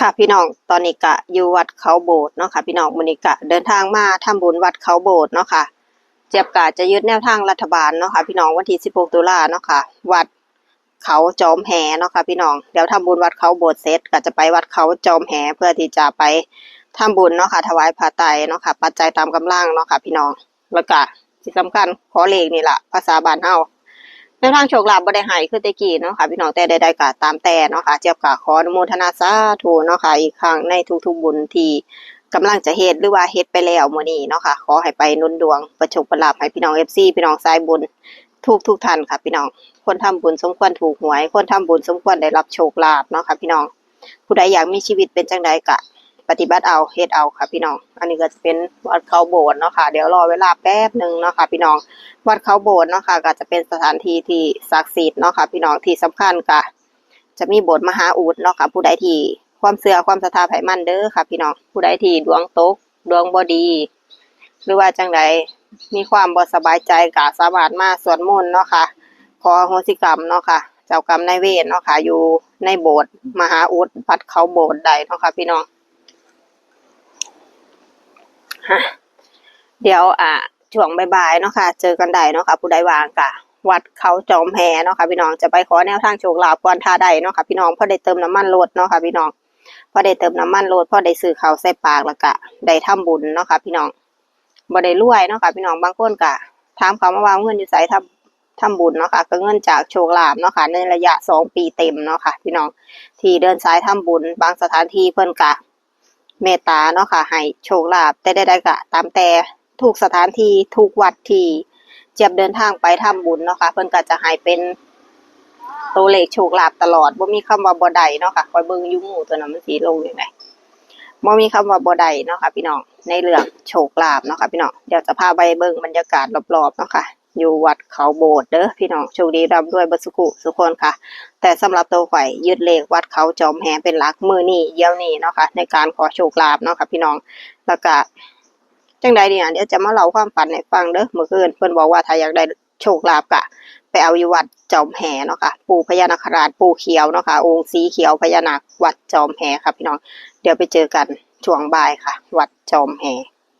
ค่ะพี่น้องตอนนี้กะอยู่วัดเขาโบสถ์เนาะค่ะพี่น้องมื้อนี้กะเดินทางมาทำบุญวัดเขาโบสถ์เนาะค่ะเจ็บกะจะยึดแนวทางรัฐบาลเนาะค่ะพี่น้องวันที่ 16 ตุลาเนาะค่ะวัดเขาจอมแหเนาะค่ะพี่น้องเดี๋ยวทำบุญวัดเขาโบสถ์เสร็จก็จะไปวัดเขาจอมแหเพื่อที่จะไปทำบุญเนาะค่ะถวายผ้าไตรเนาะค่ะปัจจัยตามกำลังเนาะค่ะพี่น้องแล้วก็ที่สำคัญขอเลขนี่แหละภาษาบ้านเฮา ในทางโชคลาภบ่ได้ให้คือแตะกี้เนาะค่ะพี่น้องแต่ใดๆก็ตามแต่เนาะค่ะเจี๊ยบก็ขออนุโมทนาสาธุเนาะค่ะอีกครั้งในทุกๆบุญที่กำลังจะเฮ็ดหรือว่าเฮ็ดไปแล้วมื้อนี้เนาะค่ะขอให้ไปนุนดวง ประโชคประลาภให้พี่น้อง FC พี่น้องสายบุญทุกทุกท่านค่ะพี่น้อง คนทำบุญสมควรถูกหวย คนทำบุญสมควรได้รับโชคลาภเนาะค่ะพี่น้อง ผู้ใดอยากมีชีวิตเป็นจังใดก็ ปฏิบัติเอาเฮ็ดเอาค่ะพี่น้อง อันนี้ก็จะเป็นวัดเขาโบสถ์เนาะค่ะ เดี๋ยวรอเวลาแป๊บหนึ่งเนาะค่ะพี่น้อง วัดเขาโบสถ์เนาะค่ะก็จะเป็นสถานที่ที่ศักดิ์สิทธิ์เนาะค่ะพี่น้องที่สำคัญก็จะมีโบสถ์มหาอุดเนาะค่ะผู้ใดที่ความเชื่อความศรัทธาไผมันเด้อค่ะพี่น้อง ผู้ใดที่ดวงตกดวงบ่ดี หรือว่าจังใดมีความบ่สบายใจก็สามารถมาสวดมนต์เนาะค่ะขออโหสิกรรมเนาะค่ะ เจ้ากรรมนายเวรเนาะค่ะ อยู่ในโบสถ์มหาอุดวัดเขาโบสถ์ใดเนาะค่ะพี่น้อง ฮะเดี๋ยวอ่าช่วงบ่ายๆเนาะค่ะ เจอกันได้เนาะค่ะ ผู้ใดวางกะวัดเขาจอมแพเนาะค่ะพี่น้องจะไปขอแนวทางโชคลาภก่อนท่าใดเนาะค่ะพี่น้องพอได้เติมน้ำมันรถเนาะค่ะพี่น้องพอได้เติมน้ำมันรถพอได้ซื้อเขาใส่ปากแล้วก็ได้ทำบุญเนาะค่ะพี่น้องบ่ได้รวยเนาะค่ะพี่น้องบางคนก็ถามเขามาว่าเงินอยู่ไสทำทำบุญเนาะค่ะก็เงินจากโชคลาภเนาะค่ะในระยะสองปีเต็มเนาะค่ะพี่น้องที่เดินสายทำบุญบางสถานที่เพิ่นกะ เมตตาเนาะค่ะให้โชคลาภแต่ใดๆก็ตามแต่ทุกสถานที่ทุกวัดที่เจี๊ยบเดินทางไปทำบุญเนาะค่ะเพิ่นก็จะให้เป็นตัวเลขโชคลาภตลอดบ่มีคำว่าบ่ได้เนาะค่ะคอยเบิ่งอยู่หมู่ตัวนั้นมันสิลงยังไงบ่มีคำว่าบ่ได้เนาะค่ะพี่น้องในเรื่องโชคลาภเนาะค่ะพี่น้องเดี๋ยวจะพาไปเบิ่งบรรยากาศรอบๆเนาะค่ะ อยู่วัดเขาโบสถ์เด้อพี่น้องโชคดีร่ำรวยเบ่สุขุสุขคนค่ะ แต่สำหรับตัวไข่อยยึดเลขวัดเขาจอมแหเป็นหลักมือนี่เยี่ยวนี่เนาะค่ะในการขอโชคลาภเนาะค่ะพี่น้องแล้วก็จังใดเนี่ยเดี๋ยวจะมาเล่าความฝันให้ฟังเด้อเมื่อคืนเพิ่อนบอกว่าถ้าอยากได้โชคลาภกะไปเอาอยู่วัดจอมแหเนาะค่ะปู่พญานาคราชปู่เขียวเนาะค่ะองค์สีเขียวพญานาควัดจอมแหค่ะพี่น้อง เดี๋ยวไปเจอกันช่วงบ่ายค่ะ วัดจอมแห